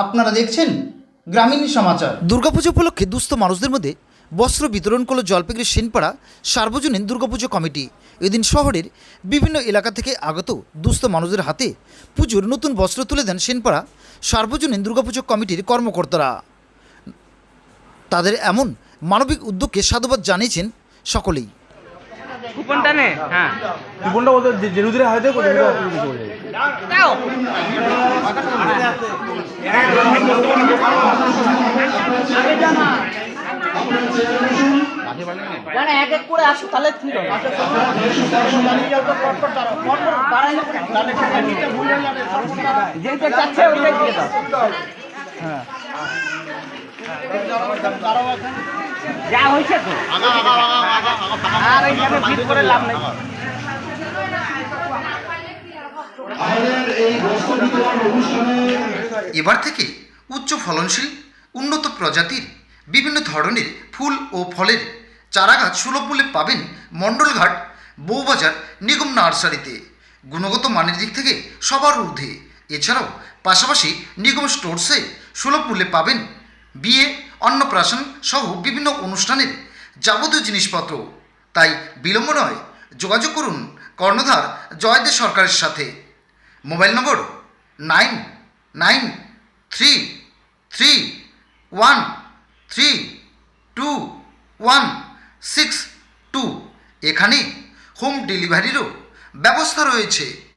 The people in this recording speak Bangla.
আপনারা দেখছেন গ্রামীণ সমাচার। দুর্গাপুজো উপলক্ষে দুস্থ মানুষদের মধ্যে বস্ত্র বিতরণ করল জলপাইগুড়ি সেনপাড়া সার্বজনীন দুর্গাপুজো কমিটি। এদিন শহরের বিভিন্ন এলাকা থেকে আগত দুস্থ মানুষদের হাতে পুজোর নতুন বস্ত্র তুলে দেন সেনপাড়া সার্বজনীন দুর্গাপুজো কমিটির কর্মকর্তারা। তাদের এমন মানবিক উদ্যোগকে সাধুবাদ জানিয়েছেন সকলেই। কুপনটা নে। হ্যাঁ। কুপনটা বলতে যে জেনুদিনে হাতে করে দাও। জানে এক এক করে আসো তাহলে ঠিক হবে। যেটা চাচ্ছে ওইটাই দিয়ে দাও। যা হয়েছে তো। আর ফিট করে লাভ নেই। এবার থেকে উচ্চ ফলনশীল উন্নত প্রজাতির বিভিন্ন ধরনের ফুল ও ফলের চারাগাছ সুলভ মূল্যে পাবেন মণ্ডলঘাট বউবাজার নিগম নার্সারিতে। গুণগত মানের দিক থেকে সবার ঊর্ধ্বে। এছাড়াও পাশাপাশি নিগম স্টোরসে সুলভ মূল্যে পাবেন বিয়ে অন্নপ্রাশন সহ বিভিন্ন অনুষ্ঠানের যাবতীয় জিনিসপত্র। তাই বিলম্ব নয়, যোগাযোগ করুন কর্ণধার জয়দেব সরকারের সাথে। Mobile number nine nine three three one three two one six two. এখানে হোম ডেলিভারিরও ব্যবস্থা রয়েছে।